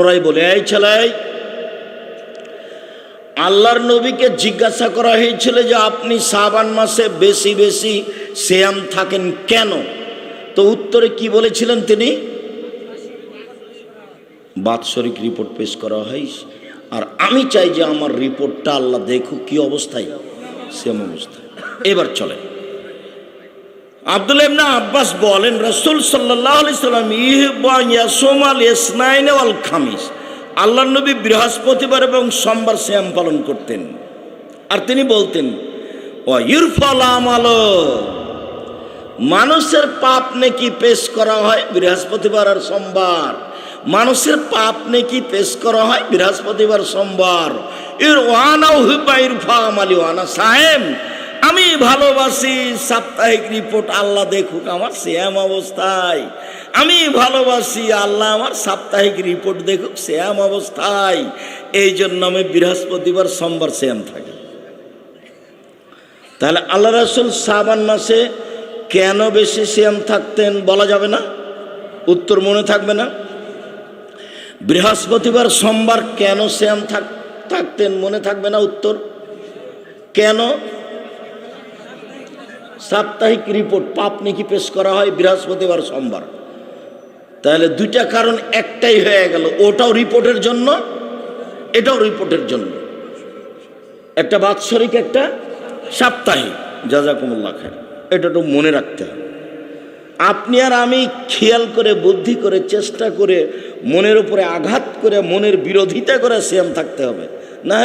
ওরাই বলে, এই ছেলাই আল্লাহর নবীকে জিজ্ঞাসা করা হয়েছিল যে আপনি সাবান মাসে বেশি বেশি শ্যাম থাকেন কেন? তো উত্তরে কি বলেছিলেন তিনি? বাৎসরিক রিপোর্ট পেশ করা হয়। আর আমি চাই যে আমার রিপোর্টটা আল্লাহ দেখুক কি অবস্থায়। সেম অবস্থায় এবার চলে আব্দুল আব্বাস বলেন, রসুল সাল্লাহ সাল্লাম ইয়াসোমাল ইসনাইন ওয়াল খামিস। আল্লাহ নবী বৃহস্পতিবার এবং সোমবার শ্যাম পালন করতেন। আর তিনি বলতেন ও ইরফল আমালো। মানুষের পাপ নেকি পেশ করা হয় বৃহস্পতিবার আর সোমবার। মানুষের পাপ নেকি পেশ করা হয় বৃহস্পতিবার, সোমবার। এর ওয়ানা হুবা ইরফা আমালি ওয়ানা সাহেব আমি ভালোবাসি, সাপ্তাহিক রিপোর্ট আল্লাহ দেখুক আমার শ্যাম অবস্থায়। আমি ভালোবাসি, আল্লাহ আমার সাপ্তাহিক রিপোর্ট দেখুক শ্যাম অবস্থায়। এই জন্য আমি বৃহস্পতিবার সোমবার শ্যাম থাকি। তাহলে আল্লাহ রাসুল সাবান মাসে কেন বেশি শ্যাম থাকতেন বলা যাবে না? উত্তর মনে থাকবে না? বৃহস্পতিবার সোমবার কেন শ্যাম থাক থাকতেন মনে থাকবে না উত্তর? কেন? সাপ্তাহিক রিপোর্ট পাপ নাকি পেশ করা হয় বৃহস্পতিবার সোমবার। তাহলে দুইটা কারণ একটাই হয়ে গেল। ওটাও রিপোর্টের জন্য, এটাও রিপোর্টের জন্য। একটা বাৎসরিক, একটা সাপ্তাহিক। জাজাকুমুল্লাহ খায় এটা একটু মনে রাখতে হবে। আপনি আর আমি খেয়াল করে, বুদ্ধি করে, চেষ্টা করে, মনের উপরে আঘাত করে, মনের বিরোধিতা করে শ্যাম থাকতে হবে। না